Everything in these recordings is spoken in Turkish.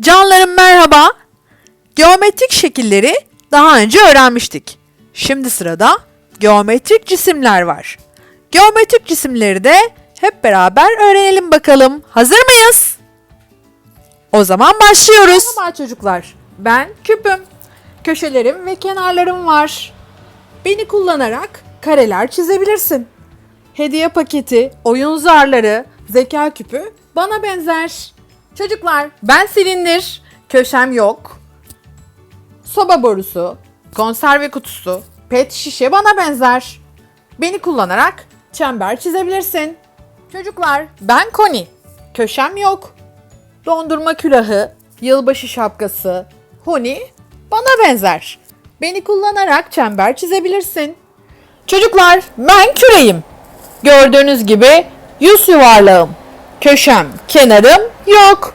Canlarım merhaba. Geometrik şekilleri daha önce öğrenmiştik. Şimdi sırada geometrik cisimler var. Geometrik cisimleri de hep beraber öğrenelim bakalım. Hazır mıyız? O zaman başlıyoruz. Merhaba çocuklar. Ben küpüm. Köşelerim ve kenarlarım var. Beni kullanarak kareler çizebilirsin. Hediye paketi, oyun zarları, zeka küpü bana benzer. Çocuklar ben silindir, köşem yok. Soba borusu, konserve kutusu, pet şişe bana benzer. Beni kullanarak çember çizebilirsin. Çocuklar ben Koni, köşem yok. Dondurma külahı, yılbaşı şapkası, huni bana benzer. Beni kullanarak çember çizebilirsin. Çocuklar ben küreyim. Gördüğünüz gibi yüz yuvarlağım. Köşem, kenarım yok.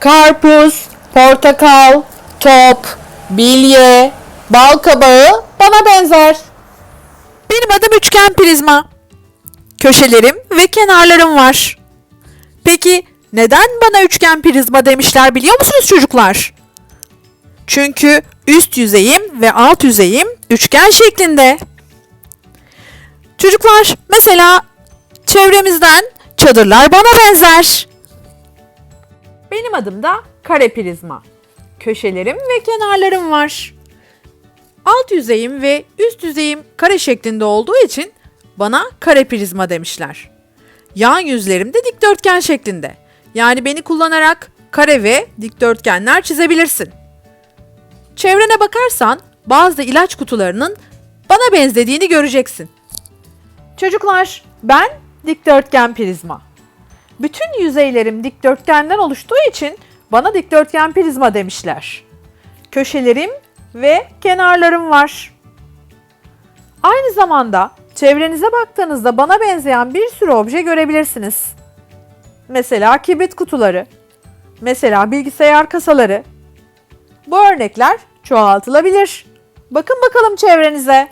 Karpuz, portakal, top, bilye, bal kabağı bana benzer. Benim adım üçgen prizma. Köşelerim ve kenarlarım var. Peki neden bana üçgen prizma demişler biliyor musunuz çocuklar? Çünkü üst yüzeyim ve alt yüzeyim üçgen şeklinde. Çocuklar mesela çevremizden çadırlar bana benzer. Benim adım da kare prizma. Köşelerim ve kenarlarım var. Alt yüzeyim ve üst yüzeyim kare şeklinde olduğu için bana kare prizma demişler. Yan yüzlerim de dikdörtgen şeklinde. Yani beni kullanarak kare ve dikdörtgenler çizebilirsin. Çevrene bakarsan bazı ilaç kutularının bana benzediğini göreceksin. Çocuklar, ben dikdörtgen prizma. Bütün yüzeylerim dikdörtgenden oluştuğu için bana dikdörtgen prizma demişler. Köşelerim ve kenarlarım var. Aynı zamanda çevrenize baktığınızda bana benzeyen bir sürü obje görebilirsiniz. Mesela kibrit kutuları, mesela bilgisayar kasaları. Bu örnekler çoğaltılabilir. Bakın bakalım çevrenize.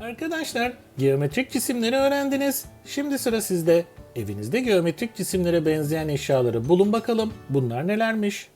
Arkadaşlar, geometrik cisimleri öğrendiniz. Şimdi sıra sizde. Evinizde geometrik cisimlere benzeyen eşyaları bulun bakalım. Bunlar nelermiş?